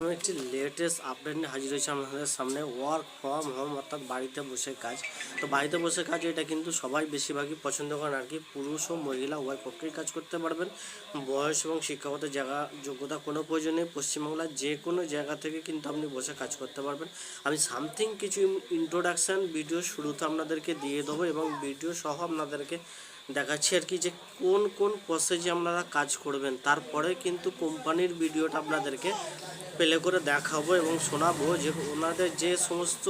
একটি latest update নিয়ে হাজির হয়েছে আমাদের সামনে ওয়ার্ক ফ্রম হোম অর্থাৎ বাড়িতে বসে কাজ। তো বাড়িতে বসে কাজ এটা কিন্তু সবাই বেশিরভাগই পছন্দ করেন আর কি। পুরুষ ও মহিলা উভয় পক্ষেই কাজ করতে পারবেন। বয়স এবং শিক্ষাগত জায়গা যোগ্যতা কোনো প্রয়োজন নেই। পশ্চিমবাংলার যে কোনো জায়গা থেকে কিন্তু আপনি বসে কাজ করতে পারবেন। আমি সামথিং কিছু ইন্ট্রোডাকশান ভিডিও শুরুতে আপনাদেরকে দিয়ে দেবো এবং ভিডিও সহ আপনাদেরকে দেখাচ্ছি আর কি যে কোন কোন প্রসেসে আপনারা কাজ করবেন। তারপরে কিন্তু কোম্পানির ভিডিওটা আপনাদেরকে প্লে করে দেখাবো এবং শোনাবো যে ওনাদের যে সমস্ত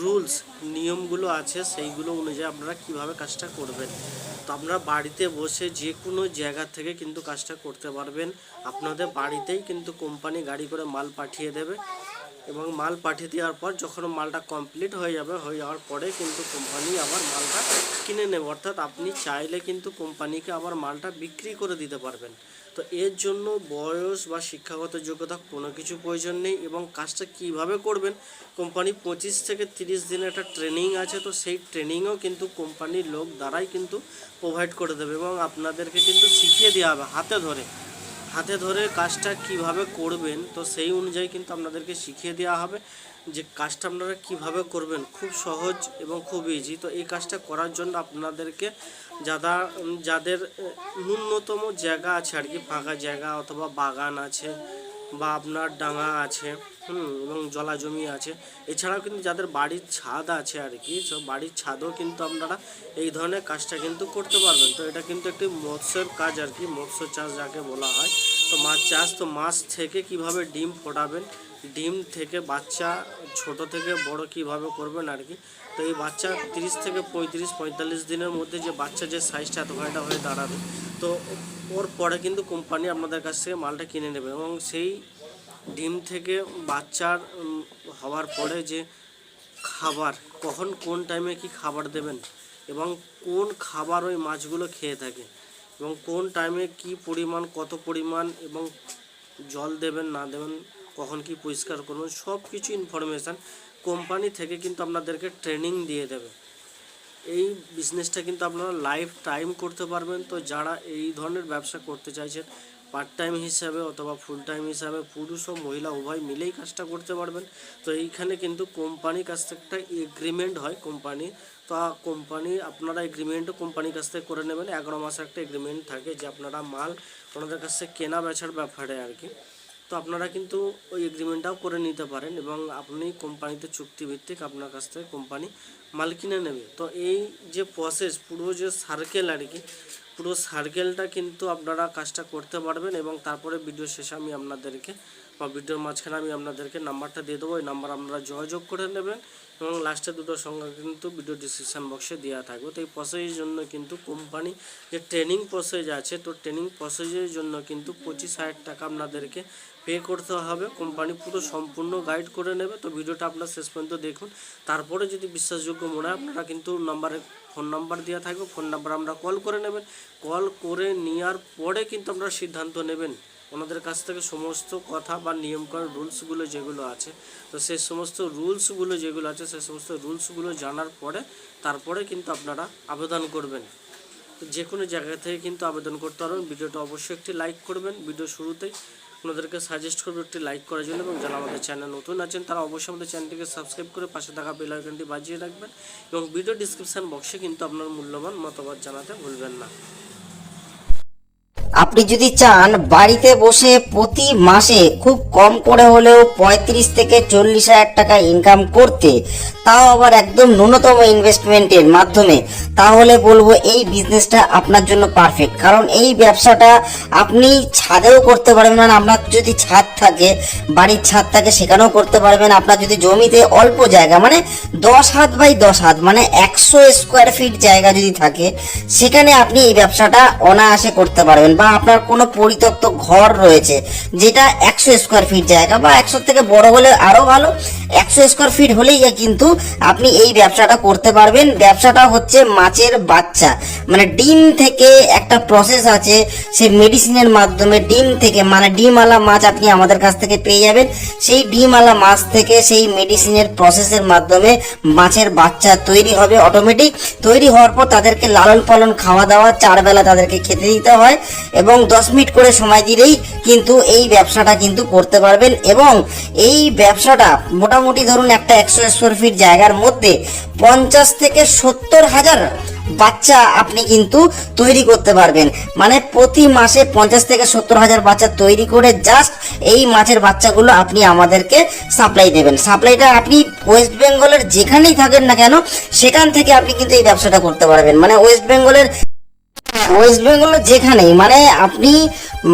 রুলস নিয়মগুলো আছে, সেইগুলো অনুযায়ী আপনারা কীভাবে কাজটা করবেন। তো আপনারা বাড়িতে বসে যে কোনো জায়গা থেকে কিন্তু কাজটা করতে পারবেন। আপনাদের বাড়িতেই কিন্তু কোম্পানি গাড়ি করে মাল পাঠিয়ে দেবে। এবং মাল পাঠিয়ে দেওয়ার পর যখন মালটা কমপ্লিট হয়ে যাবে, হয়ে যাওয়ার পরে কিন্তু কোম্পানি আবার মালটা কিনে নেবে। অর্থাৎ আপনি চাইলে কিন্তু কোম্পানিকে আবার মালটা বিক্রি করে দিতে পারবেন। তো এর জন্য বয়স বা শিক্ষাগত যোগ্যতা কোনো কিছু প্রয়োজন নেই এবং কাজটা কীভাবে করবেন? কোম্পানি পঁচিশ থেকে তিরিশ দিনের একটা ট্রেনিং আছে, তো সেই ট্রেনিংও কিন্তু কোম্পানির লোক দ্বারাই কিন্তু প্রোভাইড করে দেবে এবং আপনাদেরকে কিন্তু শিখিয়ে দেওয়া হবে হাতে ধরে। হাতে ধরে কাজটা কীভাবে করবেন, তো সেই অনুযায়ী কিন্তু আপনাদেরকে শিখিয়ে দেওয়া হবে যে কাজটা আপনারা কীভাবে করবেন। খুব সহজ এবং খুব ইজি তো এই কাজটা করার জন্য আপনাদেরকে যারা যাদের ন্যূনতম জায়গা আছে আর কি, ফাঁকা জায়গা অথবা বাগান আছে বা আপনার ডাঙা আছে, হুম, এবং জলা জমি আছে। এছাড়াও কিন্তু যাদের বাড়ির ছাদ আছে আর কি সব বাড়ির ছাদও কিন্তু আপনারা এই ধরনের কাজটা কিন্তু করতে পারবেন। তো এটা কিন্তু একটি মৎস্যের কাজ আর কি, মৎস্য চাষ যাকে বলা হয়। তো মাছ চাষ, তো মাছ থেকে কীভাবে ডিম ফোটাবেন, ডিম থেকে বাচ্চা ছোট থেকে বড় কীভাবে করবেন আর কি। তো এই বাচ্চা তিরিশ থেকে পঁয়ত্রিশ, পঁয়তাল্লিশ দিনের মধ্যে যে বাচ্চা যে সাইজটা এত ভাইটা হয়ে দাঁড়াবে তো ওর পরে কিন্তু কোম্পানি আপনাদের কাছ থেকে মালটা কিনে নেবে এবং সেই ডিম থেকে বাচ্চার হওয়ার পরে যে খাবার, কখন কোন টাইমে কি খাবার দেবেন এবং কোন খাবার ওই মাছগুলো খেয়ে থাকে এবং কোন টাইমে কি পরিমাণ, কত পরিমাণ এবং জল দেবেন, না দেবেন, কখন কি পরিষ্কার করবেন সব কিছু ইনফরমেশান কোম্পানি থেকে কিন্তু আপনাদেরকে ট্রেনিং দিয়ে দেবে। এই বিজনেসটা কিন্তু আপনারা লাইফ টাইম করতে পারবেন। তো যারা এই ধরনের ব্যবসা করতে চাইছেন পার্ট টাইম হিসাবে অথবা ফুল টাইম হিসাবে পুরুষ ও মহিলা উভয় মিলেই কাজটা করতে পারবেন। তো এইখানে কিন্তু কোম্পানির কাছ থেকে একটা এগ্রিমেন্ট হয় কোম্পানি তো কোম্পানি আপনারা এগ্রিমেন্টও কোম্পানির কাছ থেকে করে নেবেন। এগারো মাসের একটা এগ্রিমেন্ট থাকে যে আপনারা মাল ওনাদের কাছ থেকে কেনা বেচার ব্যাপারে আর কি। তো আপনারা কিন্তু ওই এগ্রিমেন্টটাও করে নিতে পারেন এবং আপনি কোম্পানিতে চুক্তিভিত্তিক আপনার কাছ থেকে কোম্পানি মাল কিনে নেবে। তো এই যে প্রসেস পুরো যে সার্কেল আর কি, পুরো সার্কেলটা কিন্তু আপনারা কাজটা করতে পারবেন এবং তারপরে ভিডিও শেষে আমি আপনাদেরকে বা ভিডিওর মাঝখানে আমি আপনাদেরকে নাম্বারটা দিয়ে দেবো, ওই নাম্বার আপনারা যোগাযোগ করে নেবেন এবং লাস্টে দুটো সংখ্যা কিন্তু ভিডিও ডিসক্রিপশান বক্সে দেওয়া থাকবে। তো এই প্রসেসের জন্য কিন্তু কোম্পানি যে ট্রেনিং প্রসেস আছে, তো ট্রেনিং প্রসেসের জন্য কিন্তু পঁচিশ হাজার টাকা আপনাদেরকে পে করতে হবে। কোম্পানি পুরো সম্পূর্ণ গাইড করে নেবে। তো ভিডিওটা আপনার শেষ পর্যন্ত দেখুন। তারপরে যদি বিশ্বাসযোগ্য মনে হয়, আপনারা কিন্তু নাম্বারে ফোন নাম্বার দেওয়া থাকবে। ফোন নাম্বার আমরা কল করে নেবেন। কল করে নেওয়ার পরে কিন্তু আপনারা সিদ্ধান্ত নেবেন। ওনাদের কাছ থেকে সমস্ত কথা বা নিয়মকানুন রুলসগুলো যেগুলো আছে, তো সেই সমস্ত রুলসগুলো যেগুলো আছে, সেই সমস্ত রুলসগুলো জানার পরে তারপরে কিন্তু আপনারা আবেদন করবেন। যে কোনো জায়গা থেকে কিন্তু আবেদন করতে পারবেন। ভিডিওটা অবশ্যই একটি লাইক করবেন। ভিডিও শুরুতেই ওনাদেরকে সাজেস্ট করব একটি লাইক করার জন্য এবং যারা আমাদের চ্যানেল নতুন আছেন, তারা অবশ্যই আমাদের চ্যানেলটিকে সাবস্ক্রাইব করে পাশে থাকা বেল আইকনটি বাজিয়ে রাখবেন এবং ভিডিও ডিসক্রিপশান বক্সে কিন্তু আপনার মূল্যবান মতামত জানাতে ভুলবেন না। আপনি যদি চান বাড়িতে বসে প্রতি মাসে খুব কম করে হলেও পঁয়ত্রিশ থেকে চল্লিশ হাজার টাকা ইনকাম করতে, তাও আবার একদম ন্যূনতম ইনভেস্টমেন্টের মাধ্যমে, তাহলে বলব এই বিজনেসটা আপনার জন্য পারফেক্ট কারণ এই ব্যবসাটা আপনি ছাদেও করতে পারবেন মানে আপনার যদি ছাদ থাকে, বাড়ির ছাদ থাকে, সেখানেও করতে পারবেন। আপনার যদি জমিতে অল্প জায়গা মানে দশ হাত বাই দশ হাত মানে একশো স্কোয়ার ফিট জায়গা যদি থাকে, সেখানে আপনি এই ব্যবসাটা অনায়াসে করতে পারবেন বা আপনার কোনো পরিত্যক্ত ঘর রয়েছে, যেটা একশো স্কোয়ার ফিট জায়গা বা একশো থেকে বড় হলে আরও ভালো। একশো স্কোয়ার ফিট হলেই কিন্তু আপনি এই ব্যবসাটা করতে পারবেন। ব্যবসাটা হচ্ছে মাছের বাচ্চা। মানে ডিম থেকে একটা প্রসেস আছে সেই মেডিসিনের মাধ্যমে ডিম থেকে মানে ডিমওয়ালা মাছ আপনি আমাদের কাছ থেকে পেয়ে যাবেন। সেই ডিমওয়ালা মাছ থেকে সেই মেডিসিনের প্রসেসের মাধ্যমে মাছের বাচ্চা তৈরি হবে অটোমেটিক তৈরি হওয়ার পর তাদেরকে লালন পালন খাওয়া দাওয়া চার বেলা তাদেরকে খেতে দিতে হয় দশ মিনিট করে সময় দিলেই কিন্তু এই ব্যবসাটা কিন্তু করতে পারবেন এবং এই ব্যবসাটা মোটামুটি ধরুন একটা একশো স্কোয়ার ফিট জায়গার মধ্যে পঞ্চাশ থেকে সত্তর হাজার বাচ্চা আপনি কিন্তু তৈরি করতে পারবেন। মানে প্রতি মাসে পঞ্চাশ থেকে সত্তর হাজার বাচ্চা তৈরি করে জাস্ট এই মাছের বাচ্চাগুলো আপনি আমাদেরকে সাপ্লাই দেবেন। সাপ্লাইটা আপনি ওয়েস্ট বেঙ্গলের যেখানেই থাকেন না কেন, সেখান থেকে আপনি কিন্তু এই ব্যবসাটা করতে পারবেন। মানে ওয়েস্ট বেঙ্গলের ওয়েস্ট বেঙ্গলের যেখানেই মানে আপনি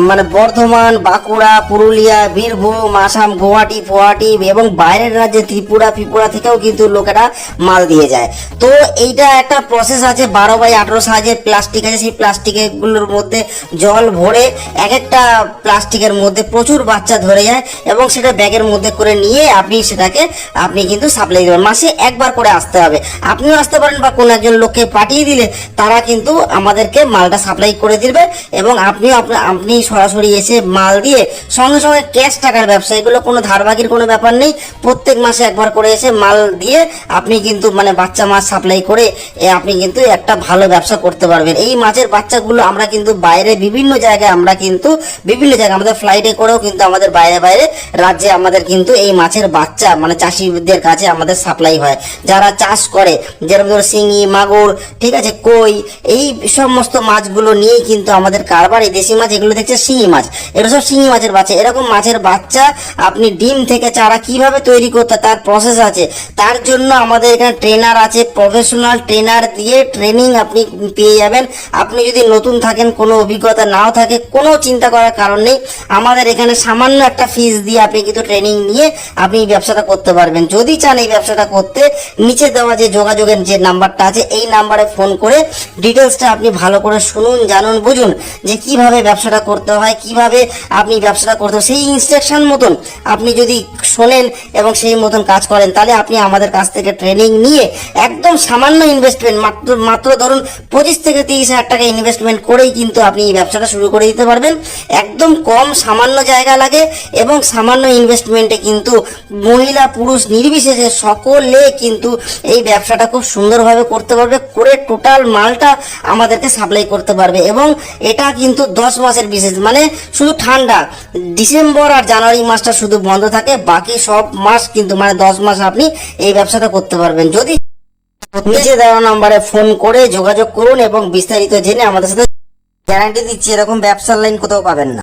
মানে বর্ধমান, বাঁকুড়া, পুরুলিয়া, বীরভূম, আসাম, গুয়াহাটি ফুয়াহাটি এবং বাইরের রাজ্যে ত্রিপুরা ত্রিপুরা থেকেও কিন্তু লোকেরা মাল দিয়ে যায়। তো এইটা একটা প্রসেস আছে, বারো বাই আঠেরো সাইজের প্লাস্টিক আছে, সেই প্লাস্টিকগুলোর মধ্যে জল ভরে এক একটা প্লাস্টিকের মধ্যে প্রচুর বাচ্চা ধরে যায় এবং সেটা ব্যাগের মধ্যে করে নিয়ে আপনি সেটাকে, আপনি কিন্তু সাপ্লাই দেবেন। মাসে একবার করে আসতে হবে। আপনিও আসতে পারেন বা কোনো একজন লোককে পাঠিয়ে দিলে, তারা কিন্তু আমাদেরকে মালটা সাপ্লাই করে দিবে এবং আপনিও আপনি সরাসরি এসে মাল দিয়ে সঙ্গে সঙ্গে ক্যাশ টাকার ব্যবসা, এগুলো কোনো ধারবাকির কোনো ব্যাপার নেই। প্রত্যেক মাসে একবার করে এসে মাল দিয়ে আপনি কিন্তু মানে বাচ্চা মাছ সাপ্লাই করে আপনি কিন্তু একটা ভালো ব্যবসা করতে পারবেন। এই মাছের বাচ্চাগুলো আমরা কিন্তু বাইরে বিভিন্ন জায়গায় আমরা কিন্তু বিভিন্ন জায়গায় আমাদের ফ্লাইটে করেও কিন্তু আমাদের বাইরে বাইরে রাজ্যে আমাদের কিন্তু এই মাছের বাচ্চা মানে চাষিদের কাছে আমাদের সাপ্লাই হয়। যারা চাষ করে, যেরকম ধরো শিঙি, মাগুর, ঠিক আছে, কই, এই সমস্ত মাছগুলো নিয়েই কিন্তু আমাদের কারবার এই দেশি মাছ, এগুলো দেখছে শিঙি মাছ। এগুলো সব শিঙি মাছের বাচ্চা। এরকম মাছের বাচ্চা আপনি ডিম থেকে চারা কীভাবে তৈরি করতে তার প্রসেস আছে। তার জন্য আমাদের এখানে ট্রেনার আছে প্রফেশনাল ট্রেনার দিয়ে ট্রেনিং আপনি পেয়ে যাবেন। আপনি যদি নতুন থাকেন, কোনো অভিজ্ঞতা নাও থাকে, কোনো চিন্তা করার কারণ নেই। আমাদের এখানে সামান্য একটা ফিস দিয়ে আপনি কিন্তু ট্রেনিং নিয়ে আপনি এই ব্যবসাটা করতে পারবেন। যদি চান এই ব্যবসাটা করতে, নিচে দেওয়া যে যোগাযোগের যে নাম্বারটা আছে, এই নাম্বারে ফোন করে ডিটেলসটা আপনি ভালো করে শুনুন, জানুন, বুঝুন যে কীভাবে ব্যবসাটা করতে হয়, কীভাবে আপনি ব্যবসাটা করতে সেই ইনস্ট্রাকশন মতন আপনি যদি শোনেন এবং সেই মতন কাজ করেন, তাহলে আপনি আমাদের কাছ থেকে ট্রেনিং নিয়ে একদম সামান্য ইনভেস্টমেন্ট মাত্র মাত্র ধরুন পঁচিশ থেকে তিরিশ হাজার টাকা ইনভেস্টমেন্ট করেই কিন্তু আপনি এই ব্যবসাটা শুরু করে দিতে পারবেন। একদম কম সামান্য জায়গা লাগে এবং সামান্য ইনভেস্টমেন্টে কিন্তু মহিলা, পুরুষ, নির্বিশেষে সকলে কিন্তু এই ব্যবসাটা খুব সুন্দরভাবে করতে পারবে। করে টোটাল মালটা আমাদেরকে সাপ্লাই করতে পারবে এবং এটা কিন্তু দশ মাসের বিশেষ মানে শুধু ঠান্ডা। ডিসেম্বর আর জানুয়ারি মাসটা শুধু বন্ধ থাকে, বাকি সব মাস কিন্তু মানে দশ মাস আপনি এই ব্যবসাটা করতে পারবেন। যদি নিচে দেওয়া নম্বরে ফোন করে যোগাযোগ করুন এবং বিস্তারিত জেনে আমাদের সাথে গ্যারান্টি দিচ্ছি, এরকম ব্যবসার লাইন কোথাও পাবেন না।